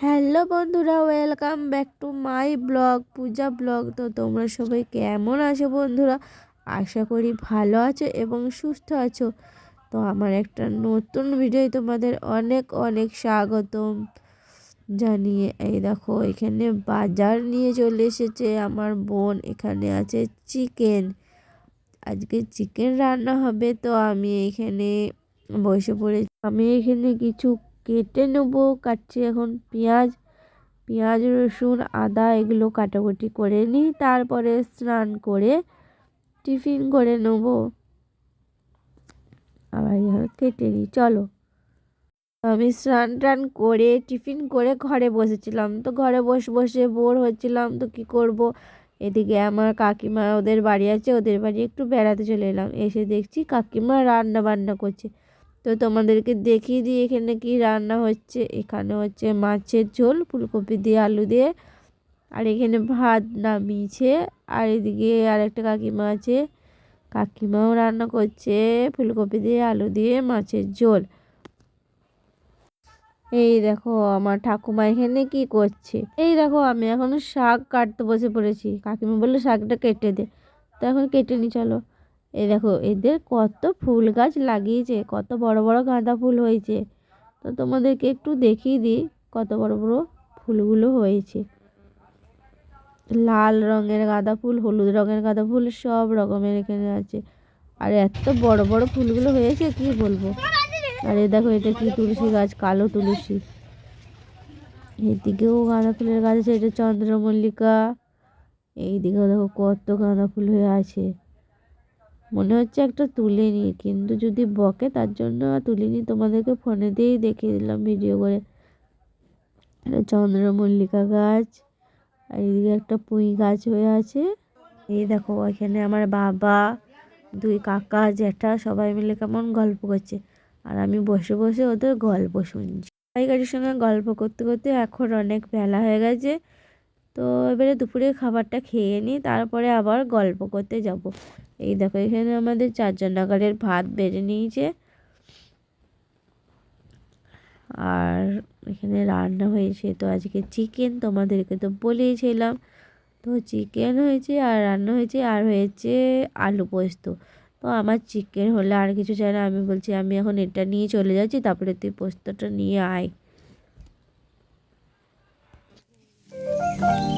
Hello বন্ধুরা, welcome back to my blog, Puja blog. তো তোমরা সবাই কেমন আছো বন্ধুরা? আশা করি ভালো আছো এবং সুস্থ আছো। তো আমার একটা নতুন ভিডিও তোমাদের অনেক অনেক স্বাগতম জানিয়ে। এই দেখো, এখানে বাজার নিয়ে চলে এসেছে আমার বোন। এখানে আছে চিকেন। আজকে চিকেন রান্না হবে, তো আমি এখানে বসে পড়ে আমি এখানে কিছু কেটে নেব, কাটছি এখন পেঁয়াজ। পেঁয়াজ, রসুন, আদা এগুলো কাটাকুটি করে নিই, তারপরে স্নান করে টিফিন করে নেব। আবার কেটে নিই, চলো। আমি স্নান টান করে, টিফিন করে ঘরে বসেছিলাম। তো ঘরে বসে বসে বোর হচ্ছিলাম, তো কি করব? এদিকে আমার কাকিমা ওদের বাড়ি আছে, ওদের বাড়ি একটু বেড়াতে চলে এলাম। এসে দেখছি কাকিমা রান্না বান্না করছে। তো তোমাদেরকে দেখিয়ে দিই এখানে কি রান্না হচ্ছে। এখানে হচ্ছে মাছের ঝোল, ফুলকপি দিয়ে আলু দিয়ে। আর এখানে ভাত নামিয়েছে। আর এদিকে আর একটা কাকিমা আছে। কাকিমাও রান্না করছে ফুলকপি দিয়ে, আলু দিয়ে, মাছের ঝোল। এই দেখো আমার ঠাকুমা এখানে কি করছে। এই দেখো আমি এখন শাক কাটতে বসে পড়েছি। কাকিমা বলল শাকটা কেটে দে। তো এখন কেটে নি, চলো। এই দেখো, এদের কত ফুল গাছ লাগিয়েছে, কত বড় বড় গাঁদা ফুল হয়েছে। তো তোমাদেরকে একটু দেখিয়ে দিই কত বড় বড় ফুলগুলো হয়েছে। লাল রঙের গাঁদা ফুল, হলুদ রঙের গাঁদা ফুল, সব রকমের এখানে আছে। আর এত বড় বড় ফুলগুলো হয়েছে, কি বলব? আর এ দেখো, এটা কি তুলসী গাছ, কালো তুলসী। এদিকেও গাঁদা ফুলের গাছ আছে, এটা চন্দ্রমল্লিকা। এইদিকেও দেখো, কত গাঁদা ফুল হয়ে আছে। মনে হচ্ছে একটা তুলে নিই, কিন্তু যদি বকে তার জন্য তুলিনি তোমাদেরকে ফোনে দিয়েই দেখিয়ে দিলাম ভিডিও করে। চন্দ্রমল্লিকা গাছ, আর এদিকে একটা পুঁই গাছ হয়ে আছে। এই দেখো এখানে আমার বাবা, দুই কাকা জ্যাঠা সবাই মিলে কেমন গল্প করছে। আর আমি বসে বসে ওদের গল্প শুনছি। গাড়ির সঙ্গে গল্প করতে করতে এখন অনেক বেলা হয়ে গেছে। তো এবারে দুপুরে খাবারটা খেয়ে নিই তারপরে আবার গল্প করতে যাব। এই দেখো, এখানে আমাদের চারজন নাগারের ভাত বেড়ে নিয়েছে। আর এখানে রান্না হয়েছে তো আজকে চিকেন, তোমাদেরকে তো বলেইছিলাম তো চিকেন হয়েছে আর রান্না হয়েছে, আর হয়েছে আলু পোস্ত। তো আমার চিকেন হলে আর কিছু চাই না, আমি বলছি আমি এখন এটা নিয়ে চলে যাচ্ছি, তারপরে তুই পোস্তটা নিয়ে আয়। thank you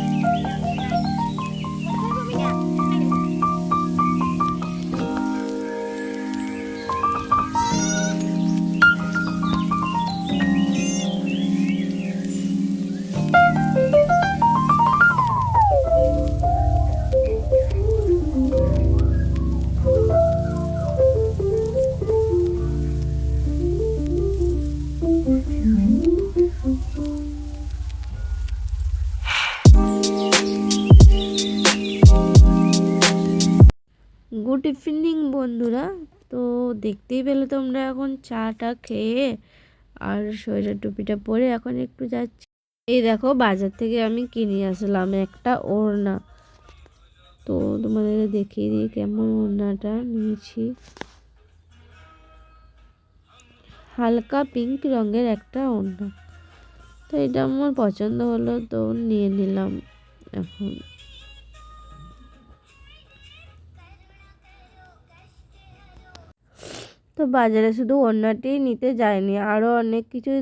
গুড ইভিনিং বন্ধুরা। তো দেখতেই পেলে তোমরা এখন চাটা খেয়ে আর সোয়েটার টুপিটা পরে এখন একটু যাচ্ছি। এই দেখো, বাজার থেকে আমি কিনে আসলাম একটা ওড়না। তো তোমাদের দেখিয়ে দিই কেমন ওড়নাটা নিয়েছি। হালকা পিঙ্ক রঙের একটা ওড়না। তো এটা আমার পছন্দ হলো, তো নিয়ে নিলাম এখন। বাজারে শুধু ওড়নাটি নিতে যাইনি আরও অনেক কিছু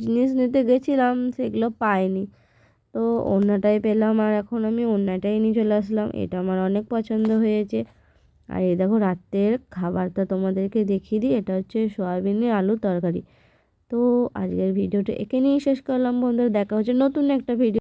জিনিস নিতে গেছিলাম, সেগুলো পাইনি। তো ওড়নাটাই পেলাম আর এখন আমি ওড়নাটাই নিয়ে চলে আসলাম, এটা আমার অনেক পছন্দ হয়েছে। আর এই দেখো রাত্রের খাবারটা তোমাদেরকে দেখিয়ে দিই, এটা হচ্ছে সয়াবিনের আলু তরকারি। তো আজকের ভিডিওটা এখানেই শেষ করলাম বন্ধুরা, দেখা হচ্ছে নতুন একটা ভিডিও